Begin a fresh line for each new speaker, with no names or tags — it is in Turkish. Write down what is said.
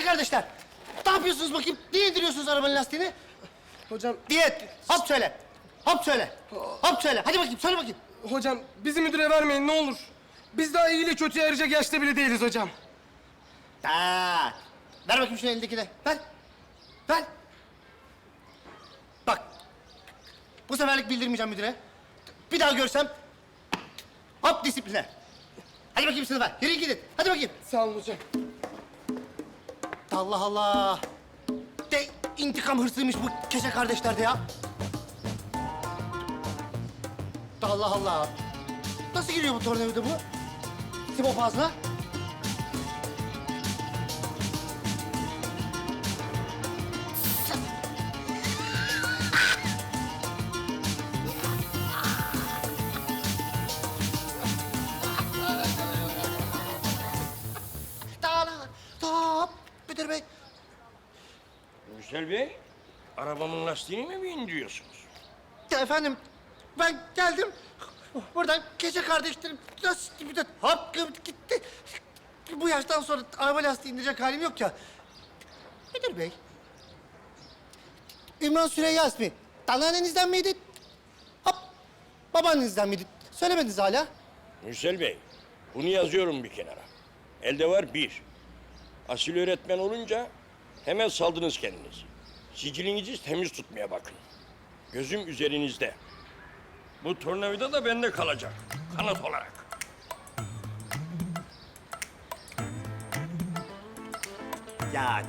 kardeşler. Ne yapıyorsunuz bakayım? Niye indiriyorsunuz arabanın lastiğini?
Hocam,
Diyet. Hop söyle. Hop söyle. Hop söyle. Hadi bakayım söyle bakayım.
hocam bizi müdüre vermeyin ne olur. Biz daha iyiyle kötüye ayıracak yaşta bile değiliz hocam.
Ha. Ver bakayım şunu elindeki de. Ver. Ver. Bak. Bu seferlik bildirmeyeceğim müdüre. Bir daha görsem hop disipline. Hadi bakayım sınıfa. Yürüyün gidin. Hadi bakayım.
Sağ olun hocam.
Allah Allah. De intikam hırsıymış bu keşe kardeşlerde ya. Allah Allah. Nasıl giriyor bu tornavida bu? Timo fazla.
Müsel Bey, arabamın lastiğini mi indiriyorsunuz?
Efendim ben geldim. Buradan gece kardeşlerim nasıl bir de hop gitti. Bu yaştan sonra araba lastiği indirecek halim yok ya. Müdür bey. İmran Süreyya ismi. Anneannenizden miydi? Hop. Babaannenizden miydi? Söylemediniz hala.
Müsel Bey, bunu yazıyorum bir kenara. Elde var bir. Asil öğretmen olunca hemen saldınız kendinizi. Sicilinizi temiz tutmaya bakın. Gözüm üzerinizde. Bu tornavida da bende kalacak. Kanıt olarak.
Ya